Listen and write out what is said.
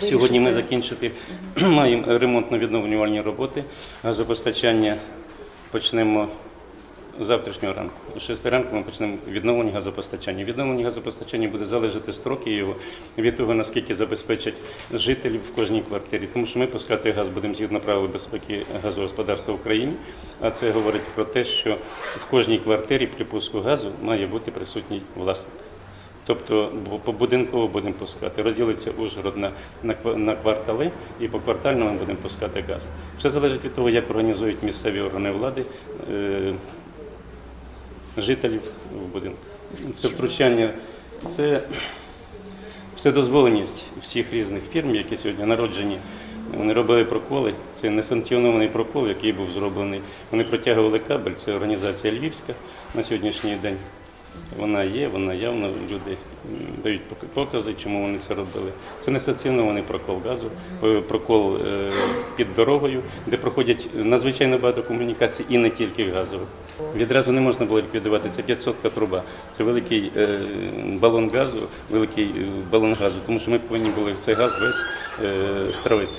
Сьогодні ми закінчити маємо ремонтно-відновлювальні роботи. Газопостачання почнемо завтрашнього ранку. О 6 ранку ми почнемо відновлення газопостачання. Відновлення газопостачання буде залежати строки його від того, наскільки забезпечать жителів в кожній квартирі. Тому що ми пускати газ будемо згідно правил безпеки газогосподарства в Україні. А це говорить про те, що в кожній квартирі при пуску газу має бути присутній власник. Тобто бу- побудинково будемо пускати. Розділиться Ужгород на, на, на квартали і по квартально ми будемо пускати газ. Все залежить від того, як організують місцеві органи влади е, жителів в будинку. Це втручання, це вседозволеність всіх різних фірм, які сьогодні народжені. Вони робили проколи. Це несанкціонований прокол, який був зроблений. Вони протягували кабель. Це організація Львівська на сьогоднішній день. Вона є, вона явно люди дають покази, чому вони це робили. Це не санкціонований прокол газу, е, прокол е, під дорогою, де проходять надзвичайно багато комунікацій і не тільки газових. Відразу не можна було ліквідувати. Це 500 труба. Це великий е, балон газу, великий балон газу, тому що ми повинні були цей газ весь стравити.